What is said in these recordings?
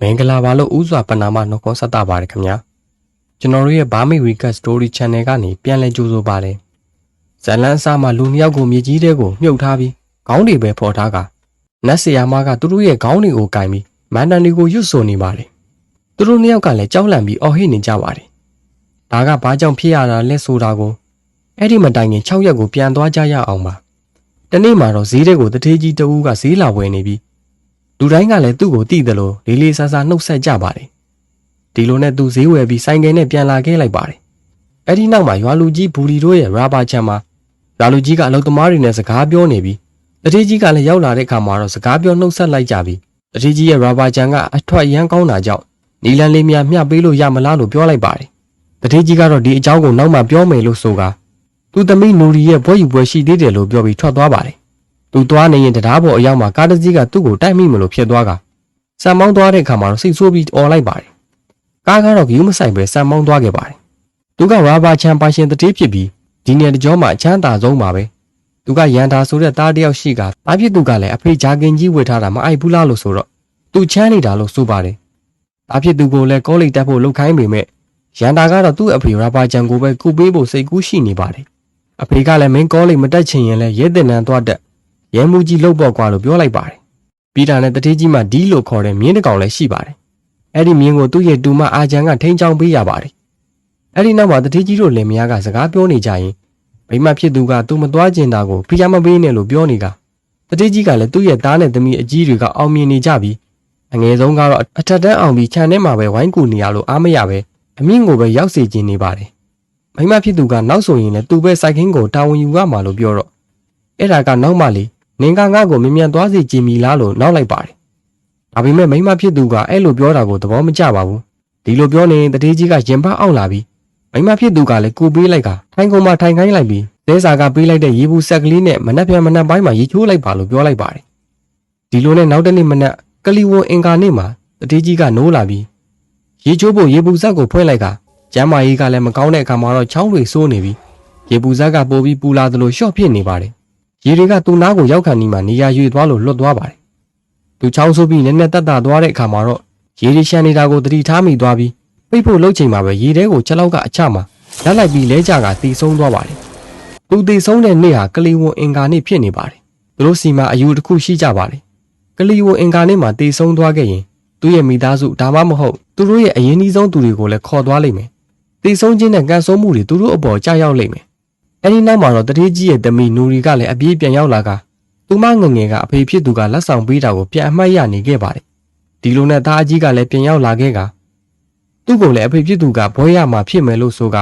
မင်္ဂလာပါလို့ဥစွာပနာမနှုတ်ခွန်းဆက်တာပါတယ်ခင်ဗျာကျွန်တော်တို့ရဲ့ဘာမိဝီကတ်စတိုရီ channel ကနေပြန်လည်ကြိုဆိုပါတယ်ဇလန်းအစားမှာလူနှစ်ယောက်ကိုမြေကြီးတဲကိုမြုပ်ထားပြီးခေါင်းတွေပဲဖော်ထားကနတ်ဆရာမကသူတို့ရဲ့ခေါင်းတွေကိုကင်ပြီးမန္တန်တွေကိုရွတ်ဆိုနေပါတယ်သူတို့နှစ်ယောက်ကလည်းကြောက်လန့်ပြီးအော်ဟစ်နေကြပါတယ်ဒါကဘာကြောင့်ဖြစ်ရတာလဲဆိုတာကိုအဲ့ဒီမတိုင်ခင်6ရက်ကိုပြန်သွားကြရအောင်ပါတနေ့မှာတော့ဈေးတဲကိုတထေးကြီးတဦးကဈေးလာဝယ်နေပြီး လူတိုင်းကလည်းသူ့ကိုတိတယ်လို့လေးလေးစားစားနှုတ်ဆက်ကြပါတယ်ဒီလိုနဲ့သူဈေးဝယ်ပြီးဆိုင်ကယ်နဲ့ပြန်လာခဲ့လိုက်ပါတယ်အဲ့ဒီနောက်မှာရွာလူကြီးဘူလီတို့ရဲ့ရာဘာချန်မှာရွာလူကြီးကအလုသမားတွေနဲ့စကားပြောနေပြီးတတိကြီးကလည်းရောက်လာတဲ့အခါမှာတော့စကားပြောနှုတ်ဆက်လိုက်ကြပြီးတတိကြီးရဲ့ရာဘာချန်ကအထွက်ရမ်းကောင်းတာကြောင့်နီလန်လေးများမျှပေးလို့ရမလားလို့ပြောလိုက်ပါတယ်တတိကြီးကတော့ဒီအကြောင်းကိုနောက်မှပြောမယ်လို့ဆိုကသူသမီးနူရီရဲ့ဘွဲယူပွဲရှိသေးတယ်လို့ပြောပြီးထွက်သွားပါတယ် သူသွားနေရင်တရားပေါ်အရောက်မှာကားတစ်စီးကသူ့ကိုတိုက်မိမလို့ဖြစ်သွားကဆန်မောင်းသွားတဲ့အခါမှာတော့စိတ်ဆိုးပြီးអော်လိုက်ပါတယ်ကားကတော့ဂယူးမဆိုင်ပဲဆန်မောင်းသွားခဲ့ပါတယ်သူကရာဘာချန်ပါရှင်တတိဖြစ်ပြီးဒီနယ်တကြောမှာအချမ်းသာဆုံးပါပဲသူကရန်တာဆိုတဲ့သားတစ်ယောက်ရှိကတားဖြစ်သူကလည်းအဖေဂျာကင်ကြီးဝေထားတာမအိုက်ဘူးလားလို့ဆိုတော့သူချမ်းနေတာလို့ဆိုပါတယ်တားဖြစ်သူကိုလည်းကောလိတ်တက်ဖို့လှုပ်ခိုင်းပေမဲ့ရန်တာကတော့သူ့အဖေရာဘာချန်ကိုပဲကုပေးဖို့စိတ်ကူးရှိနေပါတယ်အဖေကလည်းမင်းကောလိတ်မတက်ချင်ရင်လည်းရဲတင်နန်းသွားတက် ရဲမှုကြီးလှုပ်ပေါ့ကွာလို့ပြောလိုက်ပါတယ်။ပြီးတာနဲ့တတိကြီးမှဒီလို့ခေါ်တဲ့မြင်းတစ်ကောင်လည်းရှိပါတယ်။အဲ့ဒီမြင်းကိုသူ့ရဲ့တူမအာချန်ကထိန်းချောင်းပေးရပါတယ်။အဲ့ဒီနောက်မှာတတိကြီးတို့လင်မယားကစကားပြောနေကြရင်မိမဖြစ်သူကသူမသွားကျင်တာကိုဖိအားမပေးနဲ့လို့ပြောနေကတတိကြီးကလည်းသူ့ရဲ့သားနဲ့သမီးအကြီးတွေကအောင်မြင်နေကြပြီးအငယ်ဆုံးကတော့အထက်တန်းအောင်ပြီးခြံထဲမှာပဲဝိုင်းကူနေရလို့အားမရပဲအမြင့်ကိုပဲရောက်စေခြင်းနေပါတယ်။မိမဖြစ်သူကနောက်ဆိုရင်လည်းသူပဲစိုက်ခင်းကိုတာဝန်ယူရမှာလို့ပြောတော့အဲ့ဒါကနောက်မှလေ နင်ကငါ့ကိုမမြန်သွားစေကြည်မီလားလို့နောက်လိုက်ပါတယ်။ဒါပေမဲ့မိမဖြစ်သူကအဲ့လိုပြောတာကိုသဘောမကျပါဘူး။ဒီလိုပြောနေတတိကြီးကရင်ပတ်အောက်လာပြီးမိမဖြစ်သူကလည်းကိုပေးလိုက်ကထိုင်ကုန်မှာထိုင်ခိုင်းလိုက်ပြီးသဲစာကပေးလိုက်တဲ့ရေဘူးဆက်ကလေးနဲ့မနှက်ပြန်မနှက်ပိုင်းမှာရေချိုးလိုက်ပါလို့ပြောလိုက်ပါတယ်။ဒီလိုနဲ့နောက်တနေ့မနက်ကလီဝန်အင်ကာနေ့မှာတတိကြီးကနိုးလာပြီးရေချိုးဖို့ရေဘူးဆက်ကိုဖွင့်လိုက်ကကျမ်းမာရေးကလည်းမကောင်းတဲ့အခါမှာတော့ချောင်းတွေဆိုးနေပြီးရေပူဇက်ကပိုပြီးပူလာသလိုရှော့ဖြစ်နေပါတယ် ရေတွေကသူ့နားကိုရောက်ခါနီးမှနေရာရွေသွားလို့လွတ်သွားပါတယ်။သူချောင်းဆိုးပြီးနည်းနည်းတက်တာသွားတဲ့အခါမှာတော့ရေတွေရှမ်းနေတာကိုသတိထားမိသွားပြီးပိတ်ဖို့လှုပ်ချိန်မှာပဲရေထဲကိုချက်လောက်ကအချမှာလက်လိုက်ပြီးလဲကြကတီဆုံးသွားပါတယ်။သူတီဆုံးတဲ့နေ့ဟာကလီဝွန်အင်ကာနေ့ဖြစ်နေပါတယ်။သူတို့စီမှာအယူတစ်ခုရှိကြပါတယ်။ကလီဝွန်အင်ကာနေ့မှာတီဆုံးသွားခဲ့ရင်သူ့ရဲ့မိသားစုဒါမှမဟုတ်သူတို့ရဲ့အရင်ကြီးဆုံးသူတွေကိုလည်းခေါ်သွားလိမ့်မယ်။တီဆုံးခြင်းနဲ့ကန်ဆုံးမှုတွေသူတို့အပေါ်ကြာရောက်လိမ့်မယ်။ အဲဒီနောက်မှာတော့တတိကြီးရဲ့တမီနူရီကလည်းအပြေးပြန်ရောက်လာကသူမငငယ်ကအဖေဖြစ်သူကလက်ဆောင်ပေးတာကိုပြန်အမှတ်ရနေခဲ့ပါတယ်။ဒီလိုနဲ့သားအကြီးကလည်းပြန်ရောက်လာခဲ့ကသူ့ကိုလည်းအဖေဖြစ်သူကဘွဲရမှာဖြစ်မယ်လို့ဆိုက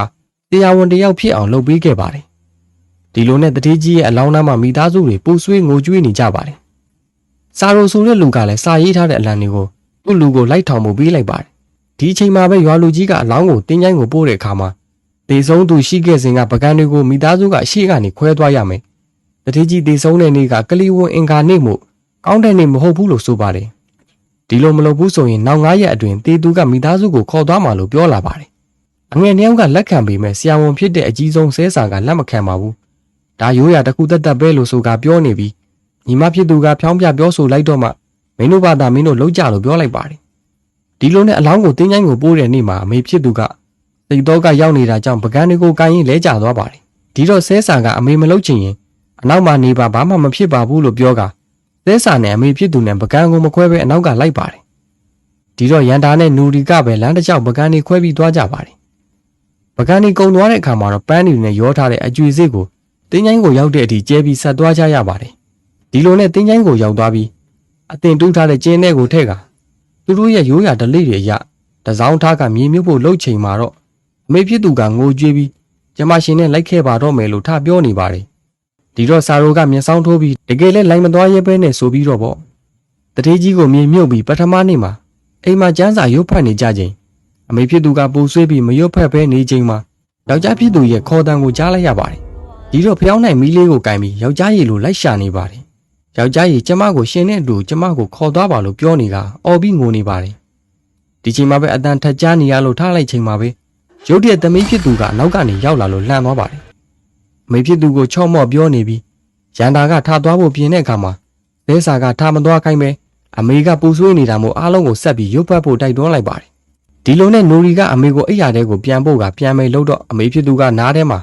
တရားဝင်တယောက်ဖြစ်အောင်လုပ်ပေးခဲ့ပါတယ်။ဒီလိုနဲ့တတိကြီးရဲ့အလောင်းသားမှာမိသားစုတွေပူဆွေးငိုကြွေးနေကြပါတယ်။စာရိုဆိုတဲ့လူကလည်းစာရေးထားတဲ့အလံတွေကိုသူ့လူကိုလိုက်ထောင်မှုပေးလိုက်ပါတယ်။ဒီအချိန်မှာပဲရွာလူကြီးကအလောင်းကိုတင်းချိုင်းကိုပို့တဲ့အခါမှာ တေဆုံးသူရှိခဲ့စဉ်ကပကံတွေကိုမိသားစုကအရှိကနေခွဲသွားရမယ်။တတိကြီးတေဆုံးတဲ့နေ့ကကလီဝွန်အင်ကာနေ့မို့ကောင်းတဲ့နေ့မဟုတ်ဘူးလို့ဆိုပါတယ်။ဒီလိုမလုပ်ဘူးဆိုရင်နောက်9ရက်အတွင်းတေသူကမိသားစုကိုခေါ်သွားမှာလို့ပြောလာပါတယ်။အငယ်နှစ်ယောက်ကလက်ခံပေမဲ့ဆရာဝန်ဖြစ်တဲ့အကြီးဆုံးဆဲဆာကလက်မခံပါဘူး။ဒါရိုးရာတစ်ခုသက်သက်ပဲလို့ဆိုကပြောနေပြီးညီမဖြစ်သူကဖြောင်းပြပြောဆိုလိုက်တော့မှမင်းတို့ဘာသာမင်းတို့လောက်ကြလို့ပြောလိုက်ပါတယ်။ဒီလိုနဲ့အလောင်းကိုတင်းချိုင်းကိုပိုးတဲ့နေ့မှာအမေဖြစ်သူက စိတ်တော့ကရောက်နေတာကြောင့်ပကံတွေကိုကိုင်းရင်လဲကျသွားပါတယ်ဒီတော့ဆဲဆာကအမေမလုပ်ချင်ရင်အနောက်မှာနေပါဘာမှမဖြစ်ပါဘူးလို့ပြောကဆဲဆာနဲ့အမေဖြစ်သူနဲ့ပကံကိုမခွဲဘဲအနောက်ကလိုက်ပါတယ်ဒီတော့ရန်တာနဲ့နူရီကပဲလမ်းတစ်လျှောက်ပကံတွေခွဲပြီးသွားကြပါတယ်ပကံတွေကုံသွားတဲ့အခါမှာတော့ပန်းတွေနဲ့ရောထားတဲ့အကျွေစစ်ကိုတင်းချိုင်းကိုရောက်တဲ့အထိကျဲပြီးဆက်သွားကြရပါတယ်ဒီလိုနဲ့တင်းချိုင်းကိုရောက်သွားပြီးအတင်တူးထားတဲ့ကျင်းထဲကိုထည့်ကသူတို့ရဲ့ရိုးရာဓလေ့တွေအရတစောင်းထားကမြေမြုပ်ဖို့လှုပ်ချိန်မှာတော့ အမေဖြစ်သူကငိုကြွေးပြီးကျမရှင်နဲ့လိုက်ခဲ့ပါတော့မယ်လို့ထပြောနေပါတယ်ဒီတော့စာရိုကမျက်စောင်းထိုးပြီးတကယ်လဲလိုက်မသွားရဲပဲနဲ့ဆိုပြီးတော့ပေါ့တတိကြီးကိုမြေမြုပ်ပြီးပထမနေ့မှာအိမ်မှာကျန်းစာရုပ်ဖတ်နေကြချိန်အမေဖြစ်သူကပူဆွေးပြီးမရွတ်ဖက်ပဲနေချိန်မှာယောက်ျားဖြစ်သူရဲ့ခေါ်တံကိုကြားလိုက်ရပါတယ်ဒီတော့ဖျောင်းနိုင်မီးလေးကိုကင်ပြီးယောက်ျားရည်လိုလိုက်ရှာနေပါတယ်ယောက်ျားရည်ကျမကိုရှင်တဲ့အတူကျမကိုခေါ်သွားပါလို့ပြောနေတာအော်ပြီးငိုနေပါတယ်ဒီချိန်မှာပဲအတန်ထက်ကြားနေရလို့ထားလိုက်ချိန်မှာပဲ ရုတ်တရက်သမီးဖြစ်သူကနောက်ကနေရောက်လာလို့လှမ်းသွားပါတယ်။မိဖြစ်သူကိုချော့မော့ပြောနေပြီးရန်တာကထားသွားဖို့ပြင်တဲ့အခါမှာလဲစာကထားမသွားခိုင်းပဲအမေကပူဆွေးနေတာမို့အားလုံးကိုဆက်ပြီးရုပ်ပတ်ဖို့တိုက်တွန်းလိုက်ပါတယ်ဒီလိုနဲ့နိုရီကအမေကိုအိယာတဲ့ကိုပြန်ဖို့ကပြန်မယ်လို့တော့အမေဖြစ်သူကနားထဲမှာ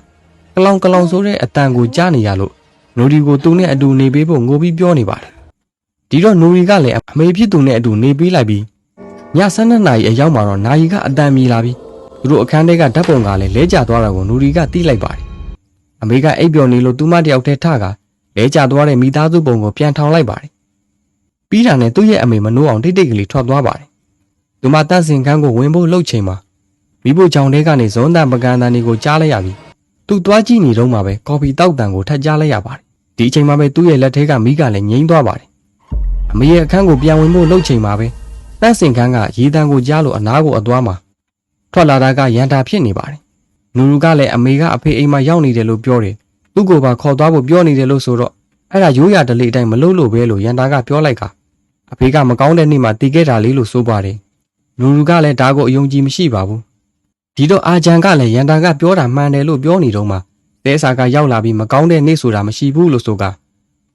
ကလောင်ကလောင်ဆိုတဲ့အတန်ကိုကြားနေရလို့နိုရီကိုသူနဲ့အတူနေပေးဖို့ငိုပြီးပြောနေပါတယ်ဒီတော့နိုရီကလည်းအမေဖြစ်သူနဲ့အတူနေပေးလိုက်ပြီးည7နာရီအရောက်မှာတော့နာယီကအတန်မြည်လာပြီး သူတို့အခန်းထဲကဓာတ်ပုံကလည်းလဲကျသွားတာကိုနိုရီကသိလိုက်ပါတယ်အမေကအိပ်ပျော်နေလို့သူမတယောက်တည်းထကလဲကျသွားတဲ့မိသားစုပုံကိုပြန်ထောင်လိုက်ပါတယ်ပြီးတာနဲ့သူ့ရဲ့အမေမနိုးအောင်တိတ်တိတ်ကလေးထွက်သွားပါတယ်သူမတန့်စင်ခန်းကိုဝင်ဖို့လှုပ်ချိန်မှာမိဖို့ကြောင်တဲကနေဇွန်းတန်ပကံတန်တွေကိုကြားလိုက်ရပြီးသူသွားကြည့်နေတော့မှပဲကော်ဖီတောက်တန်ကိုထပ်ကြားလိုက်ရပါတယ်ဒီအချိန်မှာပဲသူ့ရဲ့လက်ထဲကမိကလည်းငိမ့်သွားပါတယ်အမေရဲ့အခန်းကိုပြန်ဝင်ဖို့လှုပ်ချိန်မှာပဲတန့်စင်ခန်းကရေတံကိုကြားလို့အနားကိုအသွားမှာ ထွက်လာတာကရန်တာဖြစ်နေပါတယ်နူရူကလည်းအမေကအဖေအိမ်မှာရောက်နေတယ်လို့ပြောတယ်သူ့ကိုပါခေါ်သွားဖို့ပြောနေတယ်လို့ဆိုတော့အဲ့ဒါရိုးရာဓလေ့အတိုင်းမလုပ်လို့ပဲလို့ရန်တာကပြောလိုက်ကအဖေကမကောင်းတဲ့နေ့မှာတီးခဲ့တာလေးလို့ဆိုပါတယ်နူရူကလည်းဒါကိုအယုံကြည်မရှိပါဘူးဒီတော့အာဂျန်ကလည်းရန်တာကပြောတာမှန်တယ်လို့ပြောနေတော့မှသဲစာကရောက်လာပြီးမကောင်းတဲ့နေ့ဆိုတာမရှိဘူးလို့ဆိုက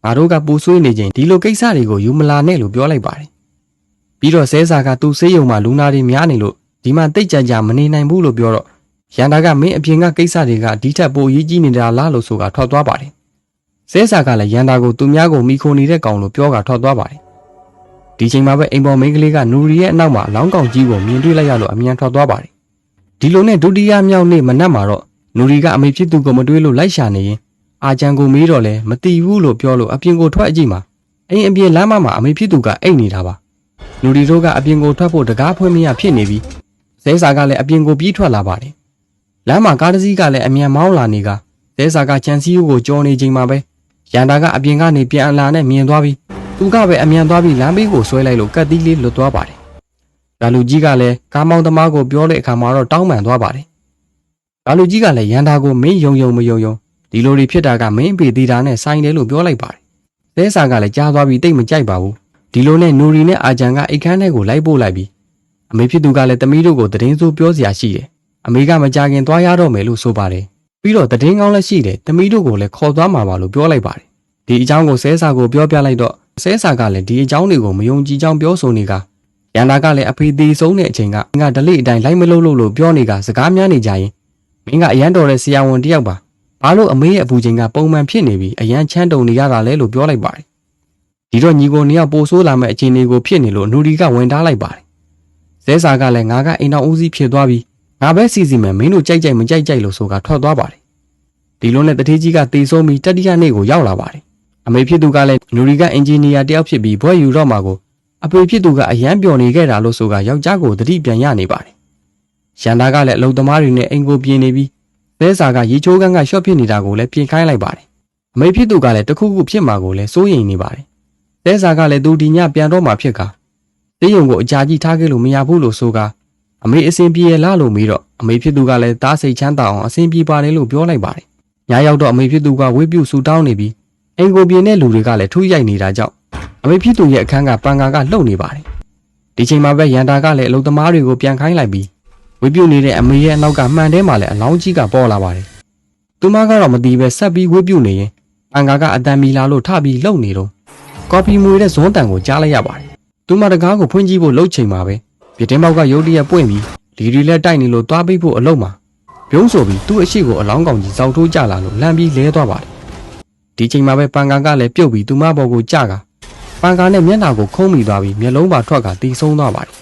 ငါတို့ကပူဆွေးနေချိန်ဒီလိုကိစ္စတွေကိုယူမလာနဲ့လို့ပြောလိုက်ပါတယ်ပြီးတော့ဆဲစာကသူ့ဆေးရုံမှာလူနာတွေများနေလို့ ဒီမှာတိတ်ကြကြမနေနိုင်ဘူးလို့ပြောတော့ရန်တာကမင်းအပြင်ကကိစ္စတွေကဒီထက်ပိုအရေးကြီးနေတာလားလို့ဆိုကထွက်သွားပါတယ်ဆဲစာကလည်းရန်တာကိုသူများကိုမိခိုနေတဲ့ကောင်လို့ပြောကထွက်သွားပါတယ်ဒီချိန်မှာပဲအိမ်ပေါ်မိန်းကလေးကနူရီရဲ့အနောက်မှာအလောင်းကောင်ကြီးကိုမြင်တွေ့လိုက်ရလို့အမြန်ထွက်သွားပါတယ်ဒီလိုနဲ့ဒုတိယမြောက်နေ့မနက်မှာတော့နူရီကအမေဖြစ်သူကိုမတွေ့လို့လိုက်ရှာနေရင်အာချန်ကိုမေးတော့လဲမတီးဘူးလို့ပြောလို့အပြင်ကိုထွက်အကြည့်မှာအိမ်အပြင်လမ်းမမှာအမေဖြစ်သူကအိတ်နေတာပါနူရီတို့ကအပြင်ကိုထွက်ဖို့တကားဖွင့်မရဖြစ်နေပြီး ဇဲစာကလည်းအပြင်ကိုပြေးထွက်လာပါတယ်လမ်းမှာကားတစ်စီးကလည်းအမြန်မောင်းလာနေကဇဲစာကချန်စီယိုကိုကြော်နေချိန်မှာပဲရန်တာကအပြင်ကနေပြန်အလာနဲ့မြင်သွားပြီးသူကပဲအမြန်သွားပြီးလမ်းဘေးကိုဆွဲလိုက်လို့ကတ်သီးလေးလွတ်သွားပါတယ်ဒါလူကြီးကလည်းကားမောင်းသမားကိုပြောတဲ့အခါမှာတော့တောင်းပန်သွားပါတယ်ဒါလူကြီးကလည်းရန်တာကိုမင်းယုံယုံမယုံယုံဒီလိုတွေဖြစ်တာကမင်းအဖေသေးတာနဲ့ဆိုင်တယ်လို့ပြောလိုက်ပါတယ်သဲစာကလည်းကြားသွားပြီးတိတ်မကြိုက်ပါဘူးဒီလိုနဲ့နိုရီနဲ့အာဂျန်ကအိတ်ခမ်းထဲကိုလိုက်ပို့လိုက်ပြီး အမေဖြစ်သူကလည်းတမီးတို့ကိုသတင်းဆိုးပြောစရာရှိတယ်အမေကမကြခင်သွားရတော့မယ်လို့ဆိုပါတယ်ပြီးတော့သတင်းကောင်းလည်းရှိတယ်တမီးတို့ကိုလည်းခေါ်သွားမှာပါလို့ပြောလိုက်ပါတယ်ဒီအကြောင်းကိုဆဲစာကိုပြောပြလိုက်တော့ဆဲစာကလည်းဒီအကြောင်းတွေကိုမယုံကြည်ကြောင်းပြောဆိုနေကရန်တာကလည်းအဖေသေးဆုံးတဲ့အချိန်ကငါဒလိအတိုင်းလိုက်မလို့လို့လို့ပြောနေကစကားများနေကြရင်မင်းကအရန်တော်တဲ့ဆရာဝန်တယောက်ပါဘာလို့အမေရဲ့အပူချိန်ကပုံမှန်ဖြစ်နေပြီးအရန်ချမ်းတုံနေရတာလဲလို့ပြောလိုက်ပါတယ်ဒီတော့ညီကိုနှစ်ယောက်ပိုဆိုးလာမဲ့အခြေအနေကိုဖြစ်နေလို့နူရီကဝင်ထားလိုက်ပါတယ် ဇဲစာကလည်းငါကအိမ်တော်ဦးစီးဖြစ်သွားပြီးငါပဲစီစီမယ်မင်းတို့ကြိုက်ကြိုက်မကြိုက်ကြိုက်လို့ဆိုကထွက်သွားပါတယ်ဒီလိုနဲ့တတိကြီးကတေဆုံးပြီးတတိယနေ့ကိုရောက်လာပါတယ်အမေဖြစ်သူကလည်းနူရီကအင်ဂျင်နီယာတယောက်ဖြစ်ပြီးဘွဲယူတော့မှာကိုအဖေဖြစ်သူကအရန်ပျော်နေခဲ့တာလို့ဆိုကယောက်ျားကိုတတိပြန်ရနေပါတယ်ရန်တာကလည်းအလုံသမားတွေနဲ့အိမ်ကိုပြင်နေပြီးသဲစာကရေချိုးကန်းကရှော့ဖြစ်နေတာကိုလည်းပြင်ခိုင်းလိုက်ပါတယ်အမေဖြစ်သူကလည်းတခုခုဖြစ်မှာကိုလည်းစိုးရိမ်နေပါတယ်သဲစာကလည်းသူဒီညပြန်တော့မှဖြစ်က တေးရုံကိုအကြာကြီးထားခဲ့လို့မရဘူးလို့ဆိုကအမေအစဉ်ပြေလားလို့မေးတော့အမေဖြစ်သူကလည်းတားစိတ်ချမ်းသာအောင်အစဉ်ပြေပါတယ်လို့ပြောလိုက်ပါတယ်ညရောက်တော့အမေဖြစ်သူကဝေးပြုတ်ဆူတောင်းနေပြီးအိမ်ကိုပြင်တဲ့လူတွေကလည်းထူးရိုက်နေတာကြောင့်အမေဖြစ်သူရဲ့အခန်းကပန်ကာကလှုပ်နေပါတယ်ဒီချိန်မှာပဲရန်တာကလည်းအလုံသမားတွေကိုပြန်ခိုင်းလိုက်ပြီးဝေးပြုတ်နေတဲ့အမေရဲ့အနောက်ကမှန်တဲမှာလည်းအလောင်းကြီးကပေါ်လာပါတယ်သူမကတော့မတီးပဲဆက်ပြီးဝေးပြုတ်နေရင်ပန်ကာကအတန်မီလာလို့ထပြီးလှုပ်နေတော့ကော်ပီမွေတဲ့ဇွန်းတန်ကိုကြားလိုက်ရပါတယ် သူမတကားကိုဖွင့်ကြည့်ဖို့လှုပ်ချိန်မှာပဲပြတင်းပေါက်ကရုတ်တရက်ပွင့်ပြီးလီရီလက်တိုက်နေလို့သွားပိတ်ဖို့အလုံးမှာပြုံးဆိုပြီးသူ့အရှိကိုအလောင်းကောင်ကြီးစောက်ထိုးကြလာလို့လမ်းပြီးလဲသွားပါတယ်ဒီချိန်မှာပဲပန်ကာကလည်းပြုတ်ပြီးသူမဘော်ကိုကြကပန်ကာနဲ့မျက်နှာကိုခုံးမိသွားပြီးမျက်လုံးပါထွက်ကတီးဆုံးသွားပါတယ်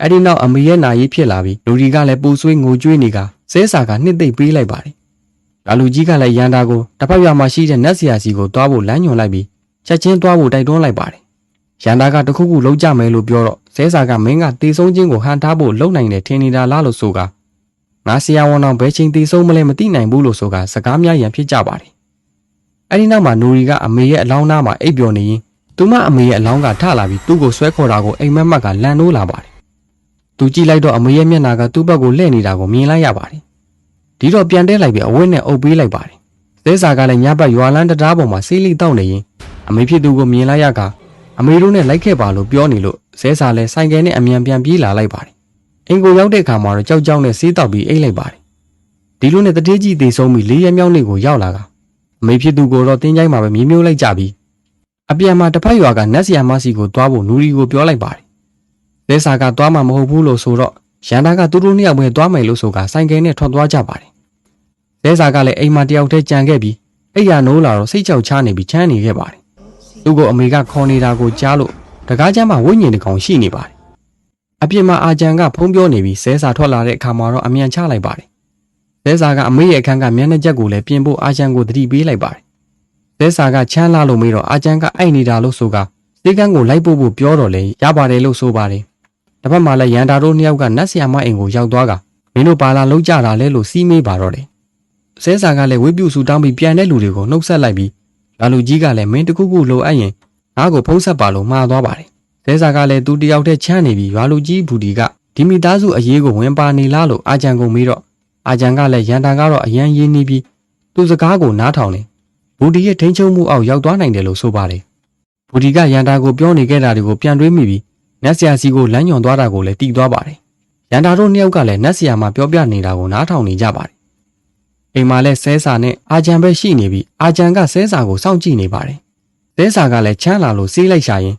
အဲ့ဒီနောက်အမေရဲ့နာရေးဖြစ်လာပြီးလူဒီကလည်းပူဆွေးငိုကြွေးနေကဆဲစာကနှစ်သိမ့်ပေးလိုက်ပါတယ်လာလူကြီးကလည်းရန်တာကိုတစ်ဖက်ရွာမှာရှိတဲ့နတ်ဆရာစီကိုတွားဖို့လမ်းညွှန်လိုက်ပြီးချက်ချင်းတွားဖို့တိုက်တွန်းလိုက်ပါတယ် ရန်တာကတခုခုလုံးကြမယ်လို့ပြောတော့ဇဲစာကမင်းကတေဆုံးချင်းကိုဟန်ထားဖို့လုံနိုင်တယ်ထင်နေတာလားလို့ဆိုကငါဆရာဝန်တော်ဘယ်ချိန်တေဆုံးမလဲမသိနိုင်ဘူးလို့ဆိုကစကားများရန်ဖြစ်ကြပါတယ်အဲ့ဒီနောက်မှာနိုရီကအမေရဲ့အလောင်းသားမှာအိပ်ပျော်နေရင်သူမအမေရဲ့အလောင်းကထလာပြီးသူ့ကိုဆွဲခေါ်တာကိုအိမ်မက်မက်ကလန်နိုးလာပါတယ်သူကြည့်လိုက်တော့အမေရဲ့မျက်နှာကသူ့ဘက်ကိုလှည့်နေတာကိုမြင်လိုက်ရပါတယ်ဒီတော့ပြန်တဲလိုက်ပြီးအဝတ်နဲ့အုပ်ပေးလိုက်ပါတယ်ဇဲစာကလည်းညဘက်ရွာလန်းတရားပေါ်မှာဆေးလိတောက်နေရင်အမေဖြစ်သူကိုမြင်လိုက်ရက အမေတို့နဲ့လိုက်ခဲ့ပါလို့ပြောနေလို့ဇဲစာလည်းဆိုင်ကယ်နဲ့အမြန်ပြန်ပြေးလာလိုက်ပါတယ်။အင်ကိုရောက်တဲ့အခါမှာတော့ကြောက်ကြောက်နဲ့ဆေးတောက်ပြီးအိတ်လိုက်ပါတယ်။ဒီလိုနဲ့တတိကြီးသေးဆုံးပြီးလေးရက်မြောက်နေ့ကိုရောက်လာကအမေဖြစ်သူကိုတော့တင်းကြိုင်းမှာပဲမြေးမျိုးလိုက်ကြပြီးအပြန်မှာတစ်ဖက်ရွာကနတ်ဆီယာမစီကိုသွားဖို့နူရီကိုပြောလိုက်ပါတယ်သဲစာကသွားမှာမဟုတ်ဘူးလို့ဆိုတော့ရန်တာကသူတို့နှစ်ယောက်ပဲသွားမယ်လို့ဆိုကဆိုင်ကယ်နဲ့ထွက်သွားကြပါတယ်သဲစာကလည်းအိမ်မှာတယောက်တည်းကြံခဲ့ပြီးအိယာနိုးလာတော့စိတ်ကြောက်ချနေပြီးချမ်းနေခဲ့ပါတယ် သူ့ကိုအမေကခေါ်နေတာကိုကြားလို့တကားချမ်းမှာဝိညာဉ်တစ်ကောင်ရှိနေပါတယ်အပြင်မှာအာဂျန်ကဖုံးပြောနေပြီးဆဲစာထွက်လာတဲ့အခါမှာတော့အမြန်ချလိုက်ပါတယ်ဆဲစာကအမေရဲ့အခန်းကမျက်နှာချက်ကိုလည်းပြင်ဖို့အာဂျန်ကိုသတိပေးလိုက်ပါတယ်ဆဲစာကချမ်းလာလို့မေးတော့အာဂျန်ကအိုက်နေတာလို့ဆိုကစေကန်းကိုလိုက်ပို့ဖို့ပြောတော့လေရပါတယ်လို့ဆိုပါတယ်တစ်ဖက်မှာလည်းရန်တာတို့နှစ်ယောက်ကနတ်ဆီယာမအိမ်ကိုရောက်သွားကမင်းတို့ပါလာလုံးကြတာလဲလို့စီးမေးပါတော့တယ်ဆဲစာကလည်းဝိပုစုတောင်းပြီးပြန်တဲ့လူတွေကိုနှုတ်ဆက်လိုက်ပြီး လာလူကြီးကလည်းမင်းတခုခုလိုအပ်ရင်ငါ့ကိုဖုံးဆက်ပါလို့မှားသွားပါတယ်ဆဲစာကလည်းသူတယောက်တည်းချမ်းနေပြီးရွာလူကြီးဘူဒီကဒီမိသားစုအရေးကိုဝင်ပါနေလားလို့အာဂျန်ကိုမေးတော့အာဂျန်ကလည်းရန်တာကတော့အရန်ရင်းနေပြီးသူစကားကိုနားထောင်တယ်ဘူဒီရဲ့ထိန်းချုပ်မှုအောက်ရောက်သွားနိုင်တယ်လို့ဆိုပါတယ်ဘူဒီကရန်တာကိုပြောနေခဲ့တာတွေကိုပြန်တွေးမိပြီးနတ်ဆရာစီကိုလမ်းညွန်သွားတာကိုလည်းတီးသွားပါတယ်ရန်တာတို့နှစ်ယောက်ကလည်းနတ်ဆရာမှာပြောပြနေတာကိုနားထောင်နေကြပါတယ် အိမ်မှာလည်းဆဲစာနဲ့အာဂျန်ပဲရှိနေပြီးအာဂျန်ကဆဲစာကိုစောင့်ကြည့်နေပါတယ်ဆဲစာကလည်းချမ်းလာလို့စေးလိုက်ရှာရင်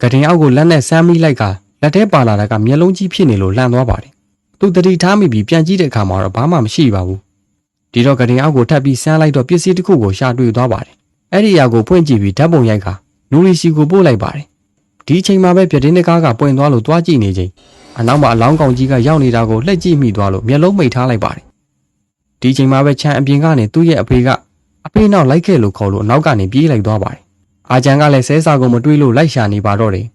ဂဒင်အောက်ကိုလက်နဲ့ဆမ်းမိလိုက်ကလက်ထဲပါလာတာကမျက်လုံးကြီးဖြစ်နေလို့လှန်သွားပါတယ်သူတတိထားမိပြီးပြန်ကြည့်တဲ့အခါမှာတော့ဘာမှမရှိပါဘူးဒီတော့ဂဒင်အောက်ကိုထပ်ပြီးဆမ်းလိုက်တော့ပစ္စည်းတစ်ခုကိုရှာတွေ့သွားပါတယ်အဲ့ဒီအရာကိုဖွင့်ကြည့်ပြီးဓာတ်ပုံရိုက်ကနူရီစီကိုပို့လိုက်ပါတယ်ဒီအချိန်မှာပဲပြတင်းတကားကပွင့်သွားလို့သွားကြည့်နေချိန်အနောက်မှာအလောင်းကောင်ကြီးကရောက်နေတာကိုလှည့်ကြည့်မိသွားလို့မျက်လုံးမိတ်ထားလိုက်ပါတယ် ဒီအချိန်မှာပဲချန်အပြင်ကနေသူ့ရဲ့အဖေကအဖေနောက်လိုက်ခဲ့လို့ခေါ်လို့အနောက်ကနေပြေးလိုက်သွားပါတယ်အာဂျန်ကလည်းဆဲစာကိုမတွေးလို့လိုက်ရှာနေပါတော့တယ်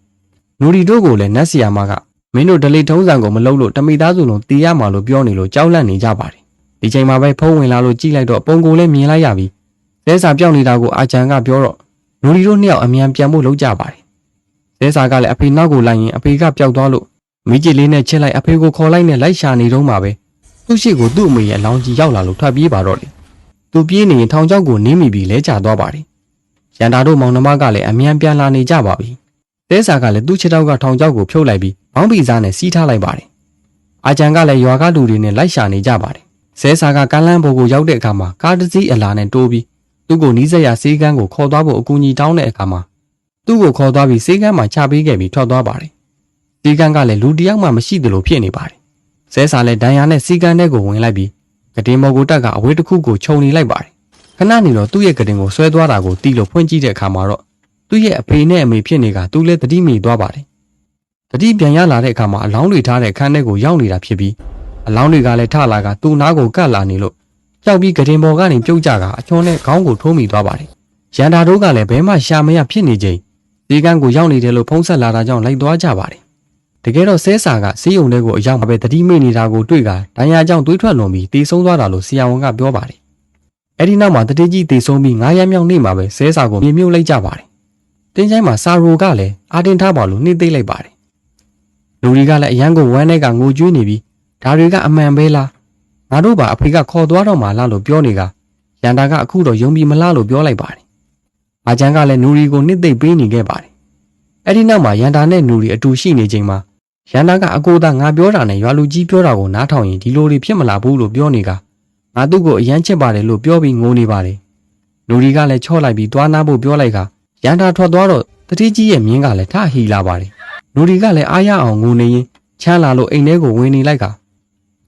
နူရီတို့ကိုလည်းနတ်ဆီယာမကမင်းတို့ဒလိထုံးစံကိုမလုပ်လို့တမိသားစုလုံးတီးရမှာလို့ပြောနေလို့ကြောက်လန့်နေကြပါတယ်ဒီချိန်မှာပဲဖုံးဝင်လာလို့ကြည့်လိုက်တော့ပုံကိုလည်းမြင်လိုက်ရပြီဆဲစာပြောင်းနေတာကိုအာဂျန်ကပြောတော့နူရီတို့နှစ်ယောက်အမြန်ပြန်ဖို့လုပ်ကြပါတယ်ဆဲစာကလည်းအဖေနောက်ကိုလိုက်ရင်အဖေကပျောက်သွားလို့မိကြီးလေးနဲ့ချစ်လိုက်အဖေကိုခေါ်လိုက်နဲ့လိုက်ရှာနေတော့မှာပဲ သူ့ရှိကိုသူ့အမေရဲ့အလောင်းကြီးရောက်လာလို့ထွက်ပြေးပါတော့တယ်သူပြေးနေရင်ထောင်ချောက်ကိုနင်းမိပြီးလဲကျသွားပါတယ်ရန်တာတို့မောင်နှမကလည်းအမြန်ပြန်လာနေကြပါပြီသဲစာကလည်းသူ့ခြေထောက်ကထောင်ချောက်ကိုဖြုတ်လိုက်ပြီးဘောင်းပီစားနဲ့စီးထားလိုက်ပါတယ်အာဂျန်ကလည်းရွာကလူတွေနဲ့လိုက်ရှာနေကြပါတယ်ဆဲစာကကန်းလန်းဘိုကိုရောက်တဲ့အခါမှာကားတစ်စီးအလာနဲ့တိုးပြီးသူ့ကိုနီးစက်ရဆေးကန်းကိုခေါ်သွားဖို့အကူအညီတောင်းတဲ့အခါမှာသူ့ကိုခေါ်သွားပြီးဆေးကန်းမှာချပေးခဲ့ပြီးထွက်သွားပါတယ်ဆေးကန်းကလည်းလူတစ်ယောက်မှမရှိသလိုဖြစ်နေပါတယ် ဆဲစာလည်းဒဏ်ရာနဲ့ဆေးကန်းထဲကိုဝင်လိုက်ပြီးကတင်မော်ကိုတက်ကအဝေးတစ်ခုကိုခြုံနေလိုက်ပါတယ်ခဏနေတော့သူ့ရဲ့ကတင်ကိုဆွဲသွားတာကိုတီးလို့ဖွင့်ကြည့်တဲ့အခါမှာတော့သူ့ရဲ့အဖေနဲ့အမေဖြစ်နေကသူလည်းတတိမိသွားပါတယ်တတိပြန်ရလာတဲ့အခါမှာအလောင်းတွေထားတဲ့ခန်းထဲကိုရောက်နေတာဖြစ်ပြီးအလောင်းတွေကလည်းထလာကသူ့နားကိုကပ်လာနေလို့ကြောက်ပြီးကတင်ပေါ်ကနေပြုတ်ကြကအချွန်နဲ့ခေါင်းကိုထိုးမိသွားပါတယ်ရန်တာတို့ကလည်းဘဲမှရှာမရဖြစ်နေချိန်ဒီကန်းကိုရောက်နေတယ်လို့ဖုံးဆက်လာတာကြောင့်လိုက်သွားကြပါတယ် တကယ်တော့ဆဲစာကစေးုံထဲကိုအရောက်မှာပဲတတိမိနေတာကိုတွေ့ကဒဏ်ရာကြောင့်သွေးထွက်လွန်ပြီးတေဆုံးသွားတာလို့ဆရာဝန်ကပြောပါတယ်အဲ့ဒီနောက်မှာတတိကြီးတေဆုံးပြီးငားရမ်းမြောက်နေမှာပဲဆဲစာကိုမြေမြုပ်လိုက်ကြပါတယ်တင်းချိုင်းမှာစာရိုကလည်းအာတင်ထားပါလို့နှိမ့်သိမ့်လိုက်ပါတယ်လူတွေကလည်းအရန်ကိုဝမ်းထဲကငိုကြွေးနေပြီးဒါတွေကအမှန်ပဲလားငါတို့ပါအဖေကခေါ်သွားတော့မှလားလို့ပြောနေကရန်တာကအခုတော့ယုံပြီးမလားလို့ပြောလိုက်ပါတယ်။အာချန်ကလည်းနူရီကိုနှစ်သိမ့်ပေးနေခဲ့ပါတယ်။အဲ့ဒီနောက်မှာရန်တာနဲ့နူရီအတူရှိနေချိန်မှာ ရန်တာကအကိုသားငါပြောတာနဲ့ရွာလူကြီးပြောတာကိုနားထောင်ရင်ဒီလိုတွေဖြစ်မလာဘူးလို့ပြောနေကငါသူ့ကိုအရန်ချစ်ပါတယ်လို့ပြောပြီးငိုနေပါတယ်။နူရီကလည်းချော့လိုက်ပြီးသွားနာဖို့ပြောလိုက်ကရန်တာထွက်သွားတော့တတိကြီးရဲ့မြင်းကလည်းထဟီလာပါတယ်။နူရီကလည်းအားရအောင်ငိုနေရင်ချမ်းလာလို့အိမ်ထဲကိုဝင်နေလိုက်က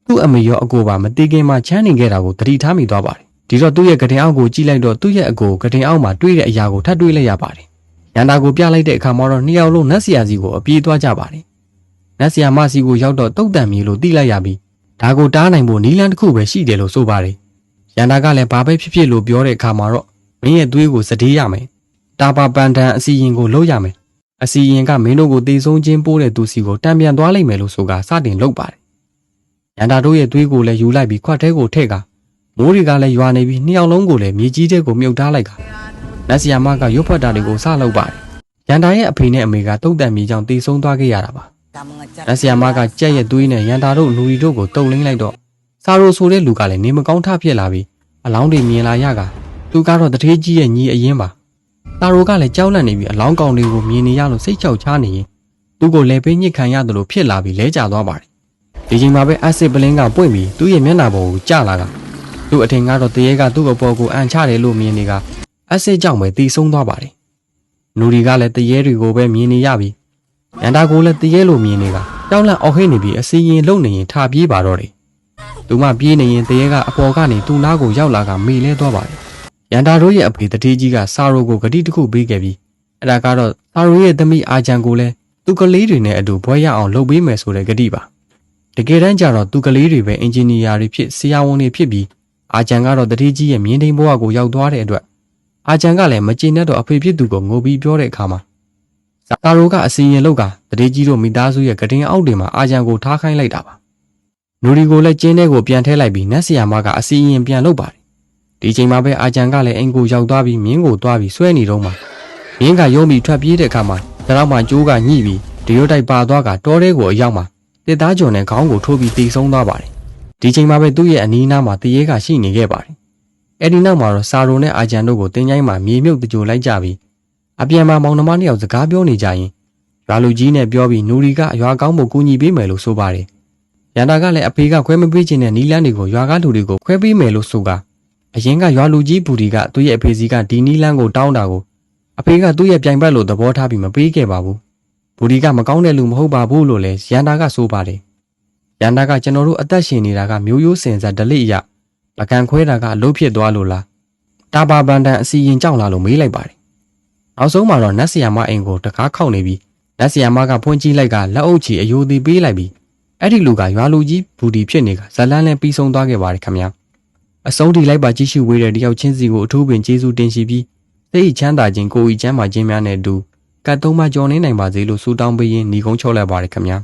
သူ့အမေရောအကိုပါမတိခင်မှချမ်းနေခဲ့တာကိုတတိထားမိသွားပါတယ်ဒီတော့သူ့ရဲ့ကတင်အောက်ကိုကြည့်လိုက်တော့သူ့ရဲ့အကိုကတင်အောက်မှာတွေ့တဲ့အရာကိုထပ်တွေ့လိုက်ရပါတယ်ရန်တာကိုပြလိုက်တဲ့အခါမှာတော့နှစ်ယောက်လုံးနတ်ဆီယာစီကိုအပြေးသွားကြပါတယ် နတ်ဆီယာမစီကိုရောက်တော့တုတ်တန်မြေလို့သိလိုက်ရပြီးဒါကိုတားနိုင်ဖို့နီလန်တစ်ခုပဲရှိတယ်လို့ဆိုပါတယ်ရန်တာကလည်းဘာပဲဖြစ်ဖြစ်လို့ပြောတဲ့အခါမှာတော့မင်းရဲ့သွေးကိုစတေးရမယ်တာပါပန်တန်အစီရင်ကိုလုပ်ရမယ်အစီရင်ကမင်းတို့ကိုတေဆုံးချင်းပိုးတဲ့သူစီကိုတံပြန်သွားလိမ့်မယ်လို့ဆိုကစတင်လုပ်ပါတယ်ရန်တာတို့ရဲ့သွေးကိုလည်းယူလိုက်ပြီးခွက်ထဲကိုထည့်ကမိုးတွေကလည်းရွာနေပြီးနှစ်ယောက်လုံးကိုလည်းမြေကြီးထဲကိုမြုပ်ထားလိုက်ကနတ်ဆီယာမကရုပ်ဖတ်တာတွေကိုစလုပ်ပါတယ်ရန်တာရဲ့အဖေနဲ့အမေကတုတ်တန်မြေကြောင့်တေဆုံးသွားခဲ့ရတာပါ နတ်ဆီယာမကကြက်ရဲ့သွေးနဲ့ရန်တာတို့လူရီတို့ကိုတုံလင်းလိုက်တော့စာရိုဆိုတဲ့လူကလည်းနေမကောင်းထဖြစ်လာပြီးအလောင်းတွေမြင်လာရကသူကတော့တထေးကြီးရဲ့ညီအရင်ပါတာရိုကလည်းကြောက်လန့်နေပြီးအလောင်းကောင်တွေကိုမြင်နေရလို့စိတ်ချောက်ချားနေရင်သူ့ကိုလည်းပေးညစ်ခံရတယ်လို့ဖြစ်လာပြီးလဲကျသွားပါတယ်ဒီချိန်မှာပဲအက်ဆစ်ပလင်းကပွင့်ပြီးသူ့ရဲ့မျက်နှာပေါ်ကိုကျလာတာသူ့အထင်ကတော့တရေကသူ့အပေါ်ကိုအန်ချတယ်လို့မြင်နေကအက်ဆစ်ကြောင့်ပဲတီးဆုံးသွားပါတယ်နနူရီကလည်းတရေတွေကိုပဲမြင်နေရပြီ ရန်တာကိုလည်းတရေလိုမြင်နေတာကြောက်လန့်အော်ဟစ်နေပြီးအစီရင်လုံနေရင်ထပြေးပါတော့တယ်သူမပြေးနေရင်တရေကအပေါ်ကနေသူ့နားကိုရောက်လာကမေလဲသွားပါတယ်ရန်တာတို့ရဲ့အဖေတတိကြီးကစာရိုကိုဂတိတစ်ခုပေးခဲ့ပြီးအဲ့ဒါကတော့စာရိုရဲ့သမီးအာချန်ကိုလည်းသူကလေးတွေနဲ့အတူဘွဲရအောင်လုပ်ပေးမယ်ဆိုတဲ့ဂတိပါတကယ်တမ်းကျတော့သူကလေးတွေပဲအင်ဂျင်နီယာတွေဖြစ်ဆရာဝန်တွေဖြစ်ပြီးအာချန်ကတော့တတိကြီးရဲ့မြင်းတိန်ဘဝကိုရောက်သွားတဲ့အတွက်အာချန်ကလည်းမကျေနပ်တော့အဖေဖြစ်သူကိုငိုပြီးပြောတဲ့အခါမှာ ဇာတာရိုကအစီရင်လောက်ကတရေကြီးတို့မိသားစုရဲ့ကတင်အောက်တွေမှာအာချန်ကိုထားခိုင်းလိုက်တာပါနူရီကိုလည်းကျင်းထဲကိုပြန်ထည့်လိုက်ပြီးနတ်ဆီယာမကအစီရင်ပြန်လုပ်ပါတယ်ဒီချိန်မှာပဲအာချန်ကလည်းအိမ်ကိုရောက်သွားပြီးမြင်းကိုသွားပြီးဆွဲနေတော့မှမြင်းကယုံပြီးထွက်ပြေးတဲ့အခါမှာဒါတော့မှကျိုးကညှိပြီးဒီရိုတိုက်ပါသွားကတောထဲကိုအရောက်မှာတစ်သားကျော်နဲ့ခေါင်းကိုထိုးပြီးတီဆုံးသွားပါတယ်ဒီချိန်မှာပဲသူ့ရဲ့အနီးနားမှာတရေကရှိနေခဲ့ပါတယ်အဲ့ဒီနောက်မှာတော့စာရိုနဲ့အာဂျန်တို့ကိုတင်းချိုင်းမှာမြေမြုပ်တကြိုလိုက်ကြပြီး အပြန်မှာမောင်နှမနှစ်ယောက်စကားပြောနေကြရင်ရွာလူကြီးနဲ့ပြောပြီးနူရီကရွာကောင်းဖို့ကူညီပေးမယ်လို့ဆိုပါတယ်။ရန်တာကလည်းအဖေကခွဲမပေးခြင်းနဲ့နီလန်းတွေကိုရွာကလူတွေကိုခွဲပေးမယ်လို့ဆိုကအရင်ကရွာလူကြီးဘူဒီကသူ့ရဲ့အဖေစီကဒီနီလန်းကိုတောင်းတာကိုအဖေကသူ့ရဲ့ပြိုင်ဘက်လို့သဘောထားပြီးမပေးခဲ့ပါဘူး။ဘူဒီကမကောင်းတဲ့လူမဟုတ်ပါဘူးလို့လည်းရန်တာကဆိုပါတယ်။ရန်တာကကျွန်တော်တို့အသက်ရှင်နေတာကမျိုးရိုးစင်ဆက်ဒလိအရပကံခွဲတာကအလုတ်ဖြစ်သွားလို့လားတာပါပန်တန်အစီရင်ကြောက်လာလို့မေးလိုက်ပါတယ် နောက်ဆုံးမှာတော့နတ်ဆီယာမအိမ်ကိုတကားခောက်နေပြီးနတ်ဆီယာမကဖွင့်ကြည့်လိုက်ကလက်အုပ်ချီအယိုသေးပေးလိုက်ပြီးအဲ့ဒီလူကရွာလူကြီးဘူဒီဖြစ်နေကဇလန်းလည်းပြီးဆုံးသွားခဲ့ပါတယ်ခင်ဗျာအဆုံးထိလိုက်ပါကြည့်ရှုဝေးတဲ့တယောက်ချင်းစီကိုအထူးပင်ကျေးဇူးတင်ရှိပြီးစိတ်ချမ်းသာခြင်းကိုယ်ဤချမ်းသာခြင်းများနဲ့အတူကတ်သုံးပါကြော်နေနိုင်ပါစေလို့ဆုတောင်းပေးရင်းညီကုန်းချော့လိုက်ပါတယ်ခင်ဗျာ